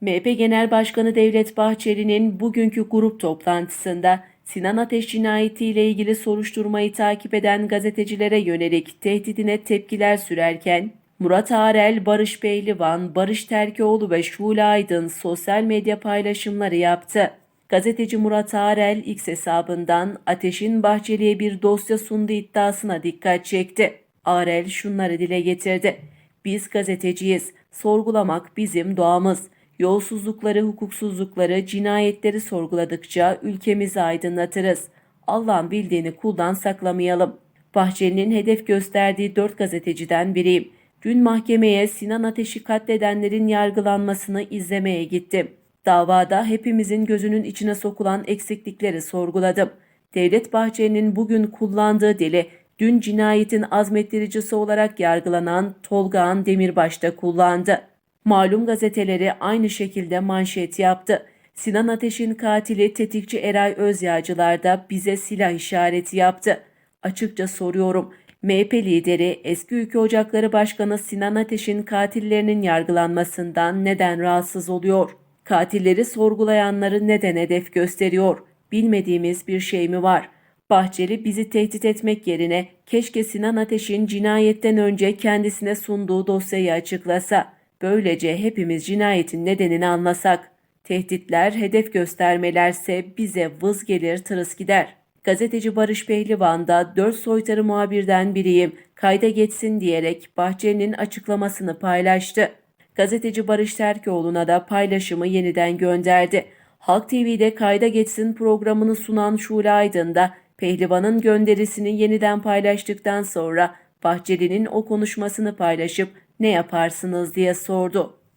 MHP Genel Başkanı Devlet Bahçeli'nin bugünkü grup toplantısında Sinan Ateş cinayetiyle ilgili soruşturmayı takip eden gazetecilere yönelik tehdidine tepkiler sürerken, Murat Arel, Barış Pehlivan, Barış Terkoğlu ve Şule Aydın sosyal medya paylaşımları yaptı. Gazeteci Murat Arel X hesabından Ateş'in Bahçeli'ye bir dosya sunduğu iddiasına dikkat çekti. Arel şunları dile getirdi. Biz gazeteciyiz. Sorgulamak bizim doğamız. Yolsuzlukları, hukuksuzlukları, cinayetleri sorguladıkça ülkemizi aydınlatırız. Allah'ın bildiğini kuldan saklamayalım. Bahçeli'nin hedef gösterdiği dört gazeteciden biriyim. Dün mahkemeye Sinan Ateş'i katledenlerin yargılanmasını izlemeye gittim. Davada hepimizin gözünün içine sokulan eksiklikleri sorguladım. Devlet Bahçeli'nin bugün kullandığı dili dün cinayetin azmettiricisi olarak yargılanan Tolgağan Demirbaş da kullandı. Malum gazeteleri aynı şekilde manşet yaptı. Sinan Ateş'in katili tetikçi Eray Özyağcılar da bize silah işareti yaptı. Açıkça soruyorum. MHP lideri eski Ülke Ocakları Başkanı Sinan Ateş'in katillerinin yargılanmasından neden rahatsız oluyor? Katilleri sorgulayanları neden hedef gösteriyor? Bilmediğimiz bir şey mi var? Bahçeli bizi tehdit etmek yerine keşke Sinan Ateş'in cinayetten önce kendisine sunduğu dosyayı açıklasa. Böylece hepimiz cinayetin nedenini anlasak. Tehditler, hedef göstermelerse bize vız gelir tırıs gider. Gazeteci Barış Pehlivan da dört soytarı muhabirden biriyim, kayda geçsin diyerek Bahçeli'nin açıklamasını paylaştı. Gazeteci Barış Terkoğlu'na da paylaşımı yeniden gönderdi. Halk TV'de kayda geçsin programını sunan Şule Aydın da Pehlivan'ın gönderisini yeniden paylaştıktan sonra Bahçeli'nin o konuşmasını paylaşıp ne yaparsınız diye sordu.